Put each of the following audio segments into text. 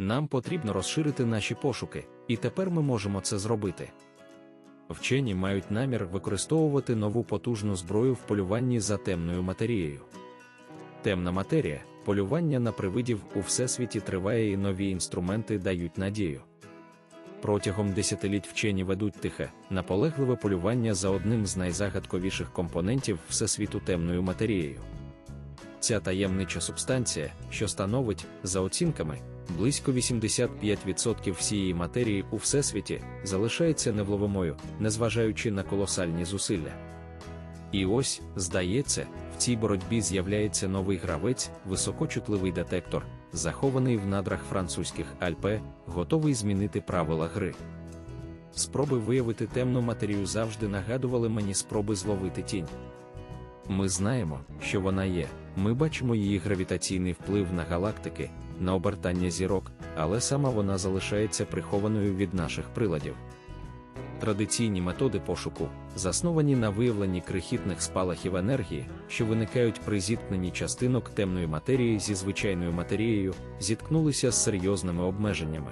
Нам потрібно розширити наші пошуки, і тепер ми можемо це зробити. Вчені мають намір використовувати нову потужну зброю в полюванні за темною матерією. Темна матерія, полювання на привидів у всесвіті триває і нові інструменти дають надію. Протягом десятиліть вчені ведуть тихе, наполегливе полювання за одним з найзагадковіших компонентів всесвіту темною матерією. Ця таємнича субстанція, що становить, за оцінками, близько 85% всієї матерії у всесвіті, залишається невловимою, незважаючи на колосальні зусилля. І ось, здається, в цій боротьбі з'являється новий гравець, високочутливий детектор, захований в надрах французьких Альпе, готовий змінити правила гри. Спроби виявити темну матерію завжди нагадували мені спроби зловити тінь. Ми знаємо, що вона є, ми бачимо її гравітаційний вплив на галактики, на обертання зірок, але сама вона залишається прихованою від наших приладів. Традиційні методи пошуку, засновані на виявленні крихітних спалахів енергії, що виникають при зіткненні частинок темної матерії зі звичайною матерією, зіткнулися з серйозними обмеженнями.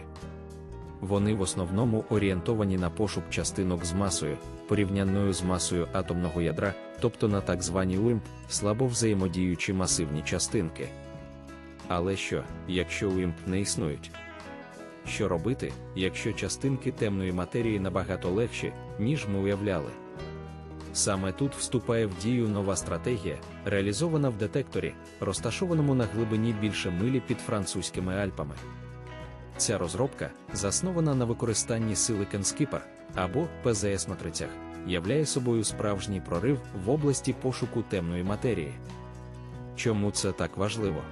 Вони в основному орієнтовані на пошук частинок з масою, порівнянною з масою атомного ядра, тобто на так звані УІМП, слабо взаємодіючі масивні частинки. Але що, якщо УІМП не існують? Що робити, якщо частинки темної матерії набагато легші, ніж ми уявляли? Саме тут вступає в дію нова стратегія, реалізована в детекторі, розташованому на глибині більше милі під французькими Альпами. Ця розробка, заснована на використанні сили Скіпер або ПЗС-матрицях, являє собою справжній прорив в області пошуку темної матерії. Чому це так важливо?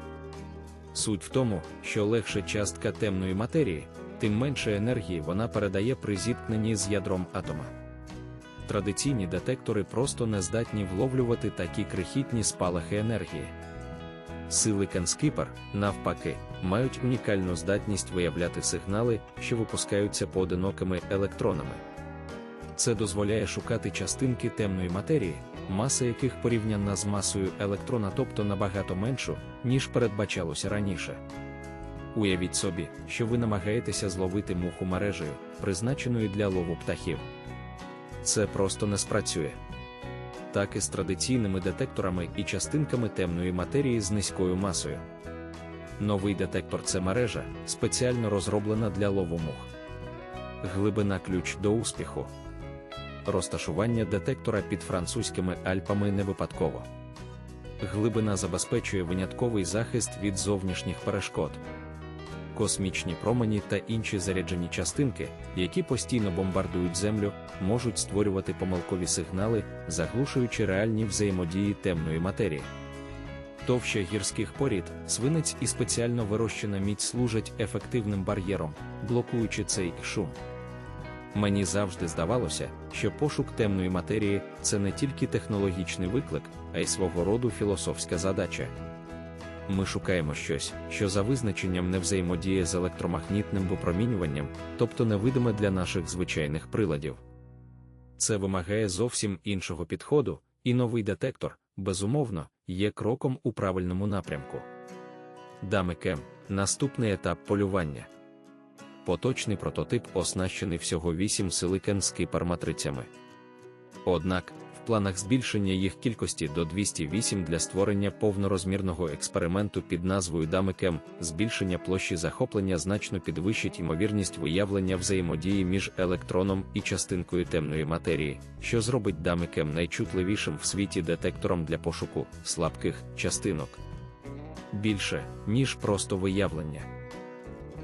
Суть в тому, що легша частка темної матерії, тим менше енергії вона передає при зіткненні з ядром атома. Традиційні детектори просто не здатні вловлювати такі крихітні спалахи енергії. Сили Скіпер, навпаки, мають унікальну здатність виявляти сигнали, що випускаються поодинокими електронами. Це дозволяє шукати частинки темної матерії, маса яких порівняна з масою електрона, тобто набагато меншу, ніж передбачалося раніше. Уявіть собі, що ви намагаєтеся зловити муху мережею, призначеною для лову птахів. Це просто не спрацює. Так і з традиційними детекторами і частинками темної матерії з низькою масою. Новий детектор це мережа, спеціально розроблена для лову мух. Глибина ключ до успіху. Розташування детектора під французькими Альпами не випадково. Глибина забезпечує винятковий захист від зовнішніх перешкод. Космічні промені та інші заряджені частинки, які постійно бомбардують Землю, можуть створювати помилкові сигнали, заглушуючи реальні взаємодії темної матерії. Товща гірських порід, свинець і спеціально вирощена мідь служать ефективним бар'єром, блокуючи цей шум. Мені завжди здавалося, що пошук темної матерії це не тільки технологічний виклик, а й свого роду філософська задача. Ми шукаємо щось, що за визначенням не взаємодіє з електромагнітним випромінюванням, тобто невидиме для наших звичайних приладів. Це вимагає зовсім іншого підходу, і новий детектор, безумовно, є кроком у правильному напрямку. Дами Кем наступний етап полювання. Поточний прототип оснащений всього 8 силикен з кипарматрицями. Однак, в планах збільшення їх кількості до 208 для створення повнорозмірного експерименту під назвою Дамикем, збільшення площі захоплення значно підвищить ймовірність виявлення взаємодії між електроном і частинкою темної матерії, що зробить Дамикем найчутливішим в світі детектором для пошуку слабких частинок. Більше, ніж просто виявлення.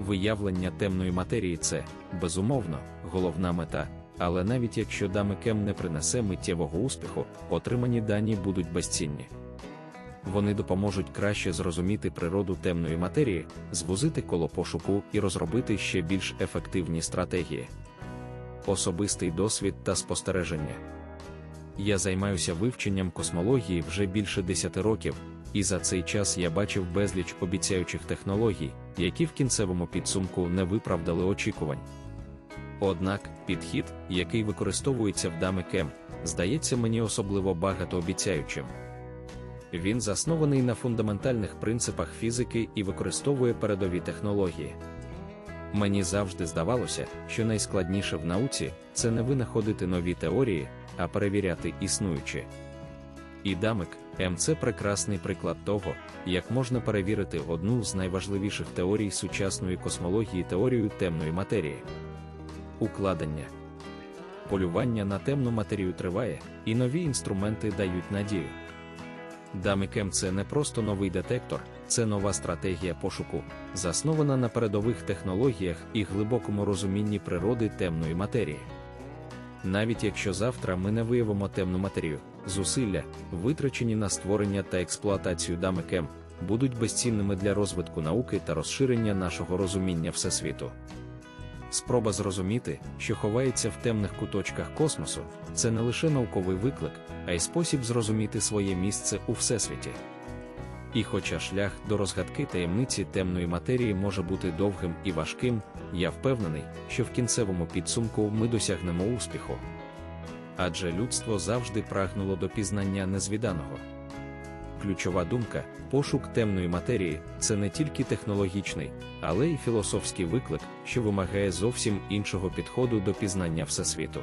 Виявлення темної матерії це, безумовно, головна мета, але навіть якщо Дамикем не принесе миттєвого успіху, отримані дані будуть безцінні. Вони допоможуть краще зрозуміти природу темної матерії, звузити коло пошуку і розробити ще більш ефективні стратегії. Особистий досвід та спостереження. Я займаюся вивченням космології вже більше 10 років, і за цей час я бачив безліч обіцяючих технологій, які в кінцевому підсумку не виправдали очікувань. Однак, підхід, який використовується в Дами Кем, здається мені особливо багатообіцяючим. Він заснований на фундаментальних принципах фізики і використовує передові технології. Мені завжди здавалося, що найскладніше в науці це не винаходити нові теорії, а перевіряти існуючі. І дамик М це прекрасний приклад того, як можна перевірити одну з найважливіших теорій сучасної космології теорію темної матерії. Укладення полювання на темну матерію триває, і нові інструменти дають надію. Дамикем це не просто новий детектор, це нова стратегія пошуку, заснована на передових технологіях і глибокому розумінні природи темної матерії. Навіть якщо завтра ми не виявимо темну матерію, зусилля, витрачені на створення та експлуатацію дамикем, будуть безцінними для розвитку науки та розширення нашого розуміння Всесвіту. Спроба зрозуміти, що ховається в темних куточках космосу, це не лише науковий виклик, а й спосіб зрозуміти своє місце у всесвіті. І хоча шлях до розгадки таємниці темної матерії може бути довгим і важким, я впевнений, що в кінцевому підсумку ми досягнемо успіху. Адже людство завжди прагнуло до пізнання незвіданого. Ключова думка, пошук темної матерії це не тільки технологічний, але й філософський виклик, що вимагає зовсім іншого підходу до пізнання Всесвіту.